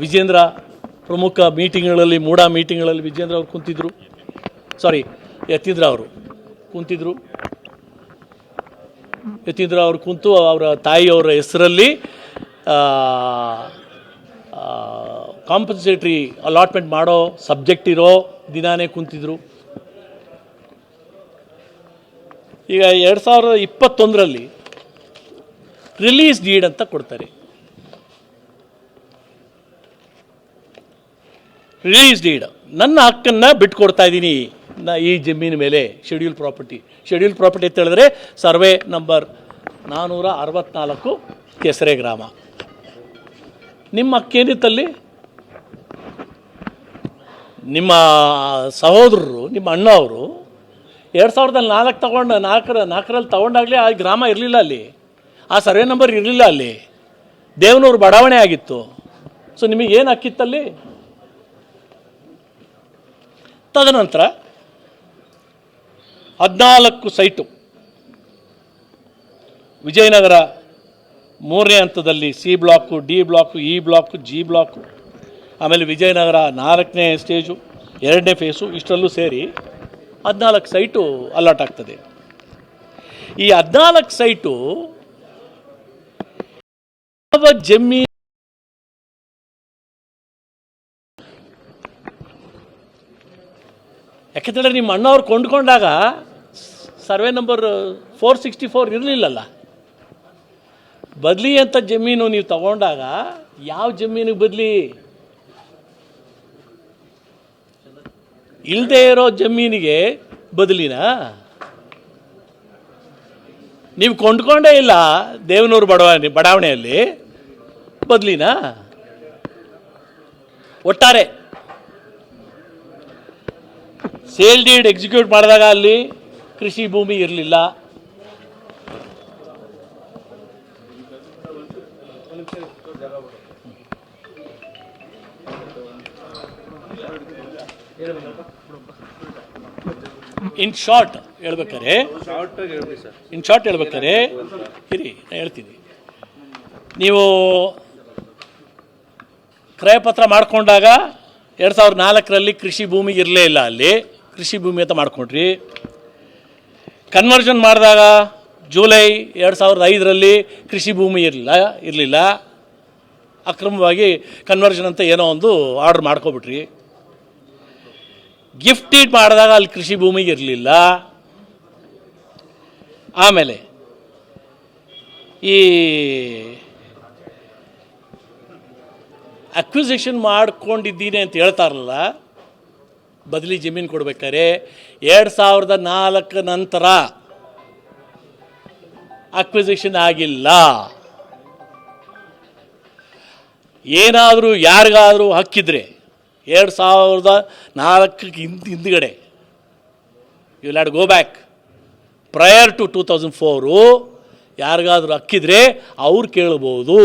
ವಿಜೇಂದ್ರ ಪ್ರಮುಖ ಮೀಟಿಂಗ್ಗಳಲ್ಲಿ, ಮೂಡಾ ಮೀಟಿಂಗ್ಗಳಲ್ಲಿ ವಿಜೇಂದ್ರ ಅವರು ಕುಂತಿದ್ರು. ಸಾರಿ ಯತೀಂದ್ರ ಅವರು ಕುಂತಿದ್ರು. ಯತೀಂದ್ರ ಅವರು ಕುಂತು ಅವರ ತಾಯಿಯವರ ಹೆಸರಲ್ಲಿ ಕಾಂಪನ್ಸೇಟ್ರಿ ಅಲಾಟ್ಮೆಂಟ್ ಮಾಡೋ ಸಬ್ಜೆಕ್ಟ್ ಇರೋ ದಿನಾನೇ ಕುಂತಿದ್ರು. ಈಗ ಎರಡು ಸಾವಿರದ ಇಪ್ಪತ್ತೊಂದರಲ್ಲಿ ರಿಲೀಸ್ ಡೀಡ್ ಅಂತ ಕೊಡ್ತಾರೆ. ರಿಲೀಸ್ ಡೀಡ್ ನನ್ನ ಹಕ್ಕನ್ನು ಬಿಟ್ಕೊಡ್ತಾ ಇದ್ದೀನಿ. ನಾ ಈ ಜಮೀನ ಮೇಲೆ ಶೆಡ್ಯೂಲ್ ಪ್ರಾಪರ್ಟಿ ಶೆಡ್ಯೂಲ್ ಪ್ರಾಪರ್ಟಿ ಅಂತ ಹೇಳಿದ್ರೆ ಸರ್ವೆ ನಂಬರ್ ನಾನ್ನೂರ ಅರವತ್ನಾಲ್ಕು ಕೆಸರೆ ಗ್ರಾಮ. ನಿಮ್ಮ ಹಕ್ಕೇನಿತ್ತಲ್ಲಿ ನಿಮ್ಮ ಸಹೋದರರು, ನಿಮ್ಮ ಅಣ್ಣ ಅವರು ಎರಡು ಸಾವಿರದ ನಾಲ್ಕು ತಗೊಂಡು, ನಾಲ್ಕರ, ನಾಲ್ಕರಲ್ಲಿ ತೊಗೊಂಡಾಗಲೇ ಆ ಗ್ರಾಮ ಇರಲಿಲ್ಲ ಅಲ್ಲಿ. ಆ ಸರ್ವೆ ನಂಬರ್ ಇರಲಿಲ್ಲ ಅಲ್ಲಿ. ದೇವನೂರು ಬಡಾವಣೆ ಆಗಿತ್ತು. ಸೊ ನಿಮಗೆ ಏನು ಹಕ್ಕಿತ್ತಲ್ಲಿ ತದನಂತರ ಹದಿನಾಲ್ಕು ಸೈಟು ವಿಜಯನಗರ ಮೂರನೇ ಹಂತದಲ್ಲಿ C block, D block, E block, G block, ಆಮೇಲೆ ವಿಜಯನಗರ ನಾಲ್ಕನೇ ಸ್ಟೇಜು, ಎರಡನೇ ಫೇಸು, ಇಷ್ಟರಲ್ಲೂ ಸೇರಿ ಹದಿನಾಲ್ಕು ಸೈಟು ಅಲಾಟ್ ಆಗ್ತದೆ. ಈ ಹದಿನಾಲ್ಕು ಸೈಟು ಯಾವ ಜಮೀನು ಯಾಕೆಂತಂದರೆ ನಿಮ್ಮ ಅಣ್ಣವ್ರು ಕೊಂಡ್ಕೊಂಡಾಗ survey number four sixty four ಇರಲಿಲ್ಲಲ್ಲ? ಬದಲಿ ಅಂತ ಜಮೀನು ನೀವು ತಗೊಂಡಾಗ ಯಾವ ಜಮೀನಿಗೆ ಬದಲಿ? ಇಲ್ಲದೆ ಇರೋ ಜಮೀನಿಗೆ ಬದಲಿನಾ? ನೀವು ಕೊಂಡ್ಕೊಂಡೇ ಇಲ್ಲ ದೇವನೂರು ಬಡಾವಣೆ ಬಡಾವಣೆಯಲ್ಲಿ, ಬದಲಿನ? ಒಟ್ಟಾರೆ ಸೇಲ್ ಡೀಡ್ ಎಕ್ಸಿಕ್ಯೂಟ್ ಮಾಡಿದಾಗ ಅಲ್ಲಿ ಕೃಷಿ ಭೂಮಿ ಇರಲಿಲ್ಲ. ಇನ್ ಶಾರ್ಟ್ ಹೇಳ್ಬೇಕಾರೆ ಇನ್ ಶಾರ್ಟ್ ಹೇಳ್ಬೇಕಾರೆ ಇರಿ ನಾನು ಹೇಳ್ತೀನಿ. ನೀವು ಕ್ರಯಪತ್ರ ಮಾಡಿಕೊಂಡಾಗ ಎರಡು ಸಾವಿರದ ನಾಲ್ಕರಲ್ಲಿ ಕೃಷಿ ಭೂಮಿ ಇರಲೇ ಇಲ್ಲ ಅಲ್ಲಿ. ಕೃಷಿ ಭೂಮಿ ಅಂತ ಮಾಡ್ಕೊಂಡ್ರಿ. ಕನ್ವರ್ಷನ್ ಮಾಡಿದಾಗ ಜೂಲೈ ಎರಡು ಸಾವಿರದ ಐದರಲ್ಲಿ ಕೃಷಿ ಭೂಮಿ ಇರಲಿಲ್ಲ ಇರಲಿಲ್ಲ. ಅಕ್ರಮವಾಗಿ ಕನ್ವರ್ಷನ್ ಅಂತ ಏನೋ ಒಂದು ಆರ್ಡ್ರ್ ಮಾಡ್ಕೊಬಿಟ್ರಿ. ಗಿಫ್ಟ್ ಡೀಡ್ ಮಾಡಿದಾಗ ಅಲ್ಲಿ ಕೃಷಿ ಭೂಮಿಗೆ ಇರಲಿಲ್ಲ. ಆಮೇಲೆ ಈ ಅಕ್ವಿಸಿಷನ್ ಮಾಡ್ಕೊಂಡಿದ್ದೀನಿ ಅಂತ ಹೇಳ್ತಾರಲ್ಲ ಬದಲಿ ಜಮೀನು ಕೊಡ್ಬೇಕಾದ್ರೆ ಎರಡು ಸಾವಿರದ ನಾಲ್ಕು ನಂತರ ಅಕ್ವಿಸಿಷನ್ ಆಗಿಲ್ಲ. ಏನಾದರೂ ಯಾರಿಗಾದರೂ ಹಕ್ಕಿದ್ರೆ ಎರಡು ಸಾವಿರದ ನಾಲ್ಕಕ್ಕೆ ಹಿಂದ್, ಹಿಂದ್ಗಡೆ. You lad go back prior to two thousand four ಯಾರಿಗಾದರೂ ಹಕ್ಕಿದ್ರೆ ಅವ್ರು ಕೇಳ್ಬೋದು.